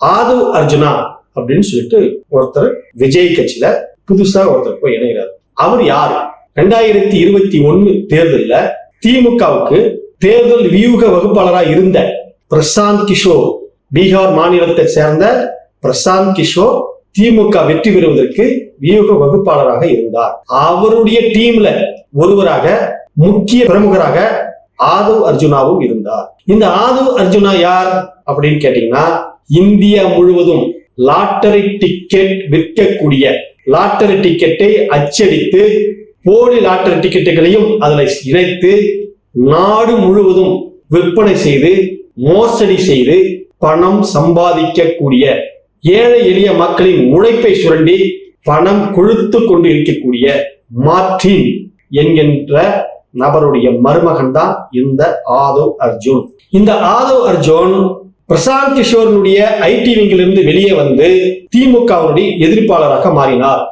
ஆதவ் அர்ஜுனா அப்படின்னு சொல்லிட்டு ஒருத்தர் விஜய் கட்சியில புதுசா ஒருத்தர் போய் இணைகிறார். அவர் யாரு? ரெண்டாயிரத்தி இருபத்தி ஒண்ணு தேர்தலில் திமுகவுக்கு தேர்தல் வியூக வகுப்பாளராக இருந்த பிரசாந்த் கிஷோர் பீகார் மாநிலத்தை சேர்ந்த பிரசாந்த் கிஷோர் திமுக வெற்றி பெறுவதற்கு வியூக வகுப்பாளராக இருந்தார். அவருடைய டீம்ல ஒருவராக முக்கிய பிரமுகராக ஆதவ் அர்ஜுனாவும் இருந்தார். இந்த ஆதவ் அர்ஜுனா யார் அப்படின்னு கேட்டீங்கன்னா இந்தியா முழுவதும் லாட்டரி டிக்கெட் விற்கக்கூடிய லாட்டரி டிக்கெட்டை அச்சடித்து போலி லாட்டரி டிக்கெட்டுகளையும் அதில் இணைத்து நாடு முழுவதும் விற்பனை செய்து மோசடி செய்து பணம் சம்பாதிக்கக்கூடிய ஏழை எளிய மக்களின் உழைப்பை சுரண்டி பணம் கொழுத்து கொண்டு இருக்கக்கூடிய மார்டின் என்கின்ற நபருடைய மருமகன் தான் இந்த ஆதவ் அர்ஜுன். இந்த ஆதவ் அர்ஜுன் பிரசாந்த் கிஷோரனுடைய ஐடி விங்கிலிருந்து வெளியே வந்து திமுகவினுடைய எதிர்ப்பாளராக மாறினார்.